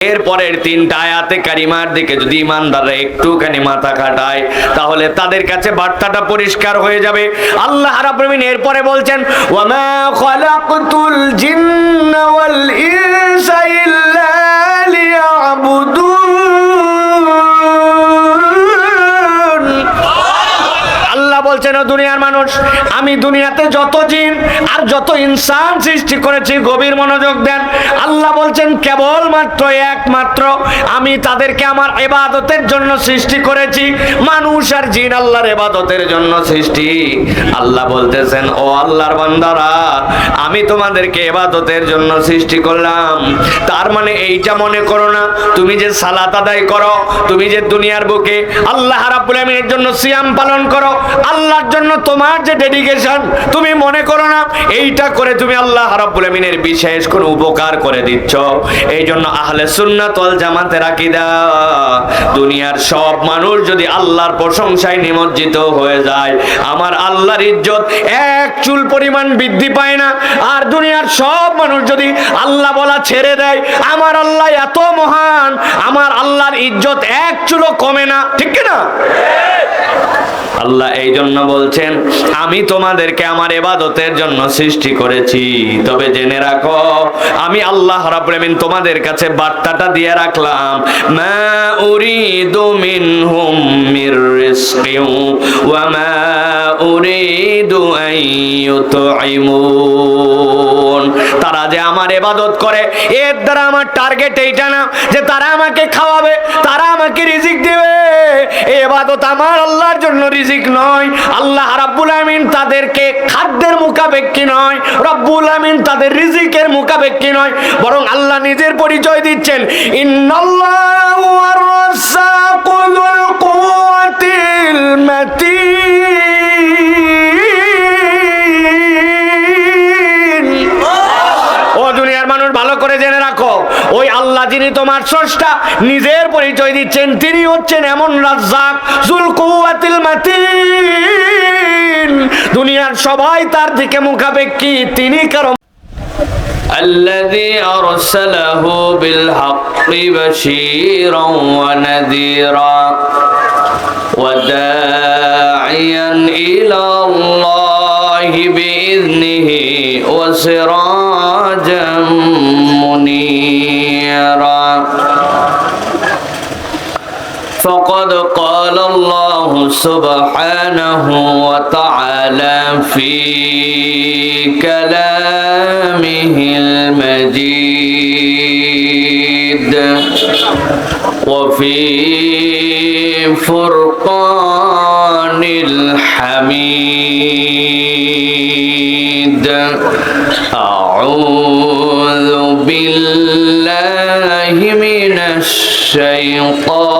এরপরের তিনটা আয়াতে কারিমার দিকে যদি ইমানদাররা একটুখানি মাথা খাটায়, তাহলে তাদের কাছে বার্তাটা পরিষ্কার হয়ে যাবে। আল্লাহ রাব্বুল এরপরে বলছেন, ওয়ামা খালাকতুল জিন্না ওয়াল ইনসা ইল্লা লিয়াবুদুন বলছেন ও দুনিয়ার মানুষ, আমি দুনিয়াতে যত জিন আর যত ইনসান সৃষ্টি করেছি, গভীর মনোযোগ দেন। আল্লাহ বলছেন, কেবলমাত্র একমাত্র আমি তাদেরকে আমার এবাদতের জন্য সৃষ্টি করেছি, মানুষ আর জিন আল্লাহর এবাদতের জন্য সৃষ্টি। আল্লাহ বলতেছেন, ও আল্লাহর বান্দারা, আমি তোমাদেরকে এবাদতের জন্য সৃষ্টি করলাম। তার মানে এইটা মনে করো না, তুমি যে সালাত আদায় করো, তুমি যে দুনিয়ার বুকে আল্লাহ রাব্বুল আলামিনের জন্য সিয়াম পালন করো আল্লাহর জন্য তোমার যে ডেডিকেশন তুমি মনে করো না, এইটা করে তুমি আল্লাহ রাব্বুল আলামিনের বিশেষ কোনো উপকার করে দিচ্ছ। এই জন্য আহলে সুন্নাত ওয়াল জামাতের আকীদা, দুনিয়ার সব মানুষ যদি আল্লাহর প্রশংসায় নিমজ্জিত হয়ে যায়, আমার আল্লাহর ইজ্জত এক চুল পরিমাণ বৃদ্ধি পায় না। আর দুনিয়ার সব মানুষ যদি আল্লাহ বলা ছেড়ে দেয়, আমার আল্লাহ এত মহান, আমার আল্লাহর ইজ্জত এক চুলও কমে না। ঠিক না আল্লাহ এই জন্য বলছেন, আমি তোমাদেরকে আমার এবাদতের জন্য সৃষ্টি করেছি। তবে জেনে রাখো, আমি আল্লাহ রাব্বুল তোমাদের কাছে বার্তাটা দিয়ে রাখলাম। মা উরিদু মিনহুম মির রিজকিন ওয়া মা উরিদু আন তারা যে আমার এবাদত করে, এর দ্বারা আমার টার্গেট এইটা না যে তারা আমাকে খাওয়াবে, তারা আমাকে রিজিক দিবে। এই এবাদত আমার আল্লাহর জন্য রিজিক নয়। আল্লাহ রাব্বুল আমিন তাদেরকে খাদ্যের মুখাপেক্ষী নয়। রব্বুল আমিন তাদের রিজিকের মুখাপেক্ষী নয়। বরং আল্লাহ নিজের পরিচয় দিচ্ছেন, ইন্নাল্লাহু আল্লাহ যিনি তোমার স্রষ্টা নিজের পরিচয় দিচ্ছেন তিনি হচ্ছেন এমন রাজ্জাক জুল কুওয়াতিল মাতিন দুনিয়ার সবাই তার দিকে মুখাপেক্ষী তিনি কারো الذي أرسله بالحق بشيرا ونذيرا وداعيا إلى الله بإذنه وسراجا منيرا فقد قال الله سبحانه وتعالى في كلامه المجيد وفي فرقان الحميد. أعوذ بالله من الشيطان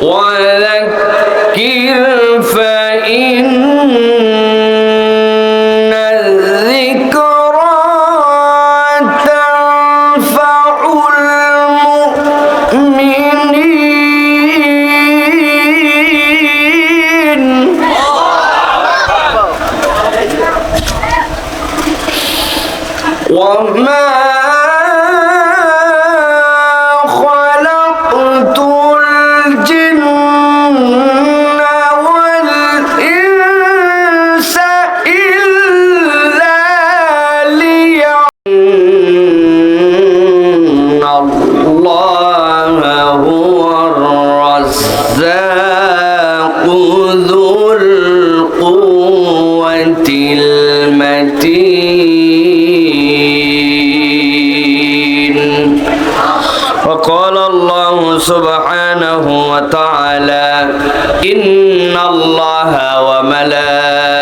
One and. سبحانه وتعالى إن الله وملائكته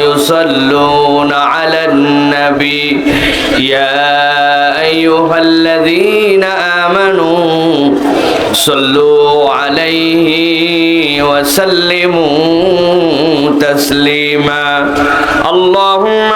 يصلون على النبي. يا أيها الذين آمنوا صلوا عليه وسلموا تسليما. اللهم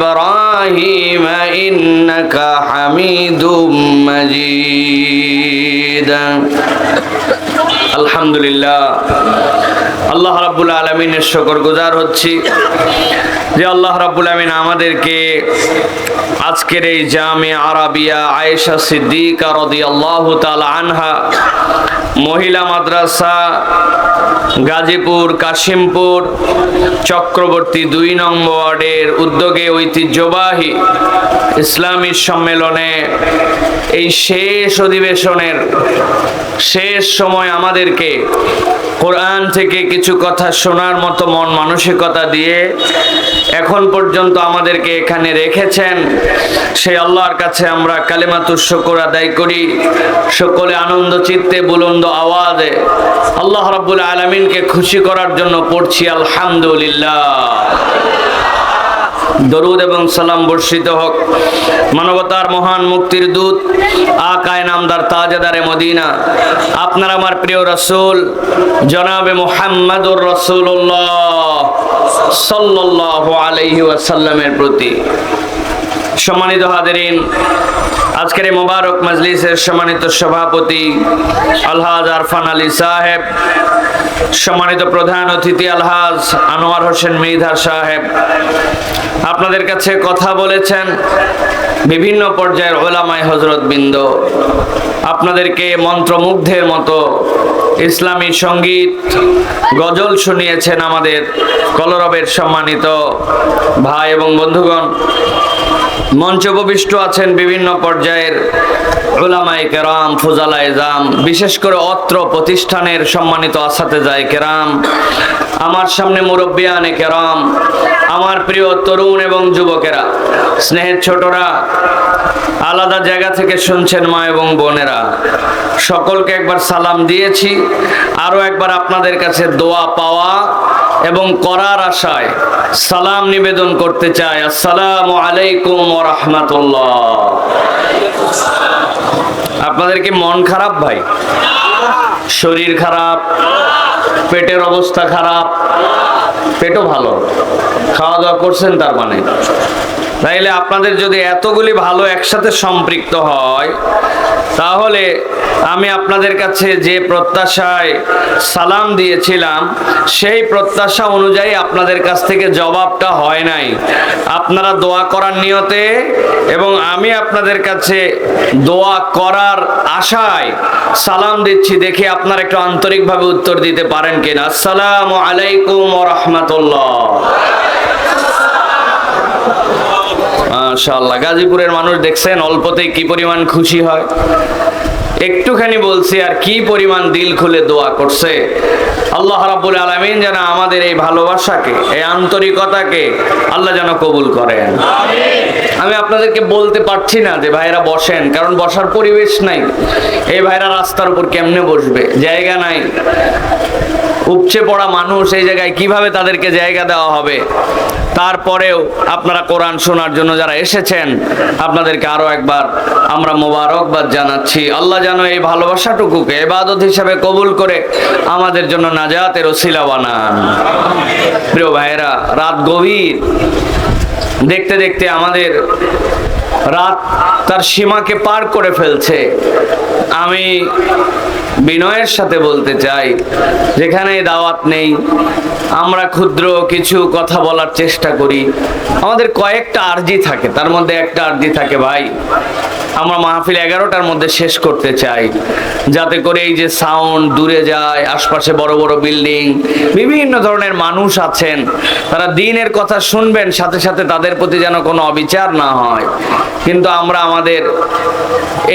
إبراهيم إنك حميد مجيد আলহামদুলিল্লাহ আল্লাহ রাব্বুল আলমিনের শকর গুজার হচ্ছি যে আল্লাহ রাব্বুল আলমিন আমাদেরকে আজকের এই জামে আরাবিয়া আয়েশা সিদ্দিকা রাদিয়াল্লাহু তাআলা আনহা, মহিলা মাদ্রাসা, গাজীপুর, কাশিমপুর, চক্রবর্তী দুই নং ওয়ার্ডের উদ্যোগে ঐতিহ্যবাহী ইসলামী সম্মেলনে এই শেষ অধিবেশনের শেষ সময় আমাদেরকে কোরআন থেকে কিছু কথা শোনার মতো মন মানসিকতা দিয়ে এখন পর্যন্ত আমাদেরকে এখানে রেখেছেন। সেই আল্লাহর কাছে আমরা কালেমাতুর শকর আদায় করি। সকলে আনন্দ, চিত্তে, বুলন্দ আওয়াজে আল্লাহ রাব্বুল আলমিনকে খুশি করার জন্য পড়ছি, আলহামদুলিল্লাহ। দরুদ এবং সালাম বর্ষিত হোক। মানবতার মহান মুক্তির দূত আকায় নামদার তাজেদারে মদিনা। আপনার আমার প্রিয় রসুল, জনাবে মোহাম্মদুর রসুল্লাহ সাল্লাহ আলহি ওয়াসাল্লামের প্রতি। সম্মানিত হাদেরিন আজকের এই মোবারক মজলিসের সম্মানিত সভাপতি আলহাজ আরফান আলী সাহেব, সম্মানিত প্রধান অতিথি আলহাজ আনোয়ার হোসেন মৃধা সাহেব। আপনাদের কাছে কথা বলেছেন বিভিন্ন পর্যায়ের ওলামায় হজরত বিন্দ। আপনাদেরকে মন্ত্রমুগ্ধের মতো ইসলামী সংগীত গজল শুনিয়েছেন আমাদের কলরবের সম্মানিত ভাই এবং বন্ধুগণ। মঞ্চ উপবিষ্ট আছেন বিভিন্ন পর্যায়ের ওলামাই কেরাম ফুজালা এজাম বিশেষ করে অত্র প্রতিষ্ঠানের সম্মানিত আসাতে যায় কেরাম, আমার সামনে মুরব্বিয়ানে কেরাম, আমার প্রিয় তরুণ এবং যুবকেরা, স্নেহের ছোটরা, আলাদা জায়গা থেকে শুনছেন মা এবং বোনেরা, সকলকে একবার সালাম দিয়েছি, আরও একবার আপনাদের কাছে দোয়া পাওয়া এবং করার আশায় সালাম নিবেদন করতে চাই। আসসালামু আলাইকুম রহমতুল্লাহ। আপনাদের কি মন খারাপ ভাই? শরীর খারাপ, পেটের অবস্থা খারাপ, পেটও ভালো। খাওয়া দাওয়া করছেন তার মানে? তাইলে আপনাদের যদি এতগুলি ভালো একসাথে সম্পৃক্ত হয়, তাহলে আমি আপনাদের কাছে যে প্রত্যাশায় সালাম দিয়েছিলাম, সেই প্রত্যাশা অনুযায়ী আপনাদের কাছ থেকে জবাবটা হয় নাই। আপনারা দোয়া করার নিয়তে এবং আমি আপনাদের কাছে দোয়া করার আশায় সালাম দিচ্ছি দেখি আপনারা একটু আন্তরিকভাবে উত্তর দিতে পারেন কিনা। আসসালামু আলাইকুম রাহমাতুল্লাহ। মাশাআল্লাহ গাজীপুরের মানুষ দেখছেন অল্পতেই কি পরিমাণ খুশি হয়। একটুখানি বলছি আর কি পরিমাণ দিল খুলে দোয়া করছে? আল্লাহ রাব্বুল আলামিন যেন আমাদের এই ভালোবাসাকে এই আন্তরিকতাকে আল্লাহ যেন কবুল করেন। আমি আপনাদেরকে বলতে পারছি না যে ভাইরা বসেন কারণ বসার পরিবেশ নাই। এই ভাইরা রাস্তার উপর কেমনে বসবে? জায়গা নাই। উপচে পড়া মানুষ এই জায়গায় কীভাবে তাদেরকে জায়গা দেওয়া হবে? তারপরেও আপনারা কোরআন শোনার জন্য যারা এসেছেন আপনাদেরকে আরও একবার আমরা মোবারকবাদ জানাচ্ছি। আল্লাহ যেন এই ভালোবাসাটুকুকে এবাদত হিসাবে কবুল করে আমাদের জন্য নাজাতের ওসিলা বানান। প্রিয় ভাইয়েরা, রাত গভীর। দেখতে দেখতে আমাদের রাত তার সীমাকে পার করে ফেলছে। আমি বিনয়ের সাথে বলতে চাই, যেখানে দাওয়াত নেই, আমরা ক্ষুদ্র কিছু কথা বলার চেষ্টা করি। আমাদের কয়েকটা আর্জি থাকে, তার মধ্যে একটা আর্জি থাকে ভাই। আমরা মাহফিল এগারোটার মধ্যে শেষ করতে চাই। যাতে করে এই যে সাউন্ড দূরে যায়, আশপাশে বড় বড় বিল্ডিং বিভিন্ন ধরনের মানুষ আছেন, তারা দিনের কথা শুনবেন, সাথে সাথে তাদের প্রতি যেন কোনো অবিচার না হয়। কিন্তু আমরা আমাদের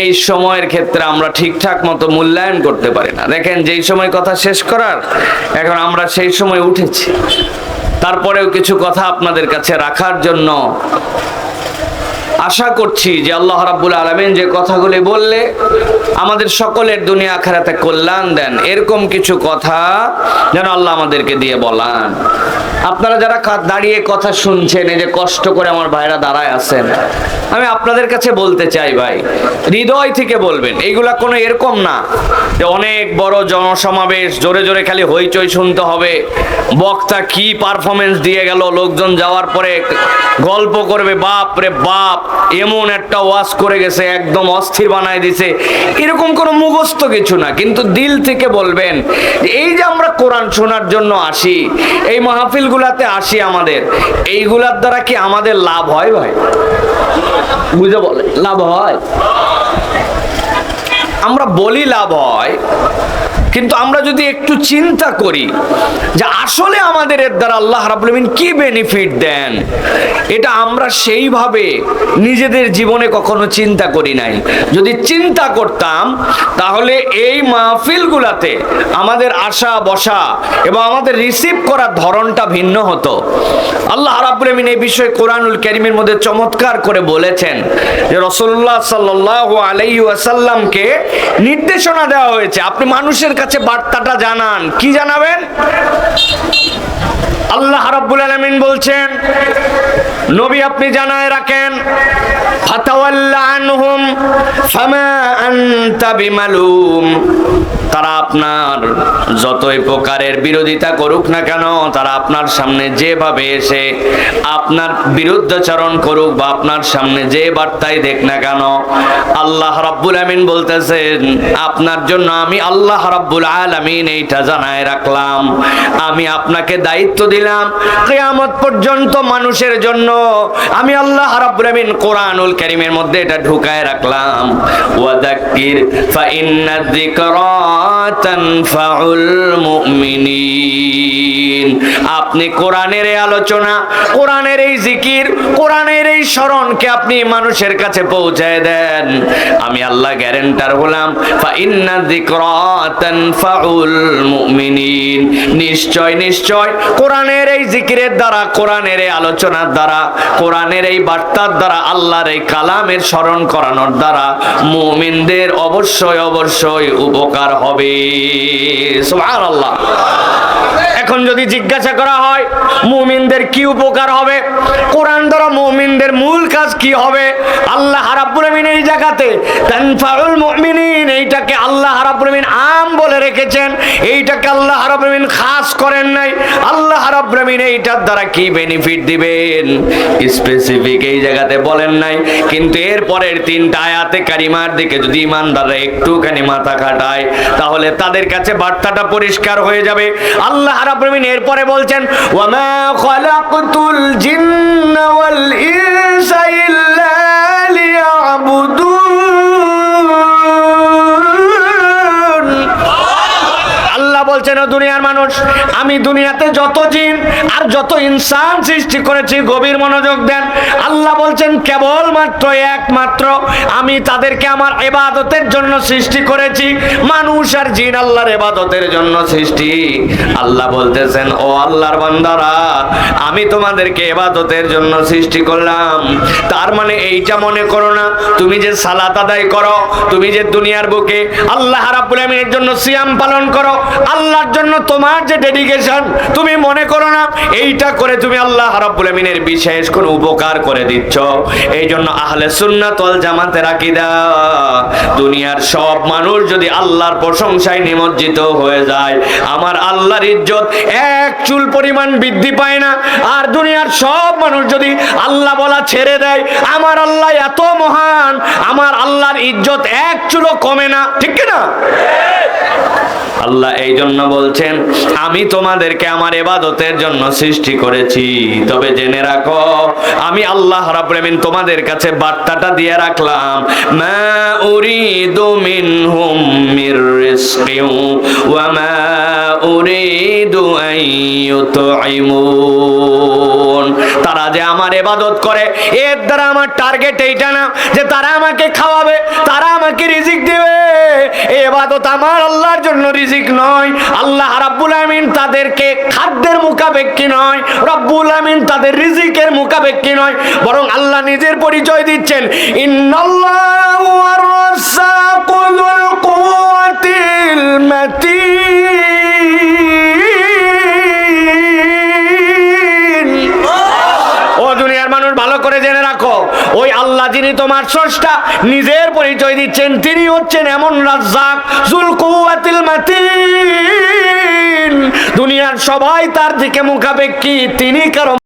এই সময়ের ক্ষেত্রে আমরা ঠিকঠাক মতো মূল্যায়ন করতে পারি না। দেখেন, যেই সময় কথা শেষ করার, এখন আমরা সেই সময় উঠেছি। তারপরেও কিছু কথা আপনাদের কাছে রাখার জন্য আশা করছি যে আল্লাহ রাব্বুল আলামিন যে কথাগুলি বললে আমাদের সকলের দুনিয়া আখেরাতে কল্যাণ দেন। এরকম কিছু কথা যেন আল্লাহ আমাদেরকে দিয়ে বলান। আপনারা যারা দাঁড়িয়ে কথা শুনছেন, এই যে কষ্ট করে আমার ভাইরা দাঁড়ায় আছেন, আমি আপনাদের কাছে বলতে চাই ভাই, হৃদয় থেকে বলবেন, এইগুলা কোনো এরকম না যে অনেক বড় জনসমাবেশ, জোরে জোরে খালি হইচই শুনতে হবে। বক্তা কি পারফরমেন্স দিয়ে গেল, লোকজন যাওয়ার পরে গল্প করবে, বাপ রে বাপ, এমন একটা ওয়াজ করে গেছে, একদম অস্থির বানায় দিছে। এরকম কোনো মুখস্থ কিছু না, কিন্তু দিল থেকে বলবেন এই যে আমরা কোরআন শোনার জন্য আসি, এই মাহফিলগুলাতে আসি আমাদের, এইগুলার দ্বারা কি আমাদের লাভ হয় ভাই? বুঝে বলে, লাভ হয়? আমরা বলি লাভ হয় কিন্তু আমরা যদি একটু চিন্তা করি যে আসলে আমাদের এর দ্বারা আল্লাহ রাব্বুল আলামিন কি বেনিফিট দেন, এটা আমরা সেইভাবে নিজেদের জীবনে কখনো চিন্তা করি নাই। যদি চিন্তা করতাম, তাহলে এই মাহফিলগুলাতে আমাদের আসা বসা এবং আমাদের রিসিভ করার ধরনটা ভিন্ন হতো। আল্লাহ রাব্বুল আলামিন এই বিষয়ে কোরআনুল কারীমের মধ্যে চমৎকার করে বলেছেন যে রাসূলুল্লাহ সাল্লাল্লাহু আলাইহি ওয়াসাল্লামকে নির্দেশনা দেওয়া হয়েছে। আপনি মানুষের কাছে বার্তাটা জানান। কি জানাবেন? আল্লাহ রাব্বুল আলামিন বলছেন, নবী আপনি জানায় রাখেন, ফাতাওয়াল্লা আনহুম ফামা আনতা বিমালুম। তারা আপনার যতই প্রকারের বিরোধিতা করুক না কেন, তারা আপনার সামনে যেভাবে এসে আপনার বিরুদ্ধাচরণ করুক বা আপনার সামনে যে বার্তাই দেখ না কেন, আল্লাহ রাব্বুল আমিন বলতেছেন, আপনার জন্য আমি আল্লাহ রাব্বুল আলামিন এইটা জানায় রাখলাম। আমি আপনাকে দায়িত্ব দিলাম। কিয়ামত পর্যন্ত মানুষের জন্য আমি আল্লাহ রাব্বুল কোরআনুল কারীমের মধ্যে এটা ঢুকায় রাখলাম। ওয়াদাক্কির ফা ইন্না মুমিনিন। আপনি কোরআনের এই আলোচনা, কোরআনের এই জিকির, কোরআনের এই স্মরণকে আপনি মানুষের কাছে পৌঁছায় দেন। আমি আল্লাহ গ্যারেন্টার হলাম ফা ইন্না যিকরা তানফাউল মুমিনিন। নিশ্চয় নিশ্চয় কোরআনের এই জিকিরের দ্বারা, কোরআনের এই আলোচনার দ্বারা, কোরআনের এই বার্তার দ্বারা, আল্লাহর এই কালামের স্মরণ করানোর দ্বারা মুমিনদের অবশ্যই অবশ্যই উপকার হবে। সুবহানাল্লাহ। এখন যদি জিজ্ঞাসা করা হয়, মুমিনদের কি উপকার হবে? কোরআন দ্বারা মুমিনদের মূল কাজ কি হবে? আল্লাহ আমিন এই জায়গাতে এইটাকে আল্লাহ আমিন আম বলে রেখেছেন। এইটাকে আল্লাহ আমিন খাস করেন নাই। আল্লাহ আমিন এইটার দ্বারা কি বেনিফিট দিবেন? স্পেসিফিক এই জায়গাতে বলেন নাই। কিন্তু এর পরের তিনটা আয়াতে কারিমার দিকে যদি ইমানদাররা একটুখানি মাথা খাটায়, তাহলে তাদের কাছে বার্তাটা পরিষ্কার হয়ে যাবে। আল্লাহ রাব্বুল আমিন এরপরে বলছেন ওয়ামা খালাকতুল জিন্না ওয়াল ইনসা ইল্লা আল্লাহ দুনিয়ার মানুষ, আমি দুনিয়াতে যত জিন আর যত ইনসান সৃষ্টি করেছি, গভীর মনোযোগ দেন। আল্লাহ বলছেন, কেবলমাত্র একমাত্র আমি তাদেরকে আমার এবাদতের জন্য সৃষ্টি করেছি। মানুষ আর জিন আল্লাহর এবাদতের জন্য সৃষ্টি। আল্লাহ বলতেছেন, ও আল্লাহর বান্দারা, আমি তোমাদেরকে এবাদতের জন্য সৃষ্টি করলাম। তার মানে এইটা মনে করো না, তুমি যে সালাত আদায় করো, তুমি যে দুনিয়ার বুকে আল্লাহ রাব্বুল আমিনের জন্য সিয়াম পালন করো আল্লাহর জন্য তোমার যে ডেডিকেশন তুমি মনে করো না, এইটা করে তুমি আল্লাহ রাব্বুল আমিনের বিশেষ কোনো উপকার করে দিচ্ছ। এই জন্য আহলে সুন্নাত ওয়াল জামাতের আকীদা দুনিয়ার সব মানুষ যদি আল্লাহর প্রশংসায় নিমজ্জিত হয়ে যায়, আমার আল্লাহর ইজ্জত এক চুল পরিমাণ বৃদ্ধি পায় না। আর দুনিয়ার সব মানুষ যদি আল্লাহ বলা ছেড়ে দেয়, আমার আল্লাহ এত মহান, আমার আল্লাহর ইজ্জত এক চুলও কমে না। ঠিক না আল্লাহ এই জন্য বলছেন, আমি তোমাদেরকে আমার এবাদতের জন্য সৃষ্টি করেছি। তবে জেনে রাখো, আমি আল্লাহ রাব্বুল আমিন তোমাদের কাছে বার্তাটা দিয়ে রাখলাম। মা উরিদু মিনহুম মির রিজকিন ওয়া মা উরিদু আন ইউতঈমুন তারা যে আমার ইবাদত করে, এর দ্বারা আমার টার্গেট এইটা না যে তারা আমাকে খাওয়াবে, তারা আমাকে রিজিক ইবাদত আমার আল্লাহর জন্য রিজিক নয়। আল্লাহ রাব্বুল আমিন তাদেরকে খাদ্যের মুখাপেক্ষী নয়। রব্বুল আমিন তাদের রিজিকের মুখাপেক্ষী নয়। বরং আল্লাহ নিজের পরিচয় দিচ্ছেন, ইন্নাল্লাহু আর রাসাকুল কুওয়াতিল মাতিন যিনি তোমার স্রষ্টা, নিজের পরিচয় দিচ্ছেন, তিনি হচ্ছেন এমন রাজ্জাক জুল কুওয়াতিল মাতিন। দুনিয়ার সবাই তার দিকে মুখাপেক্ষী, তিনি কারও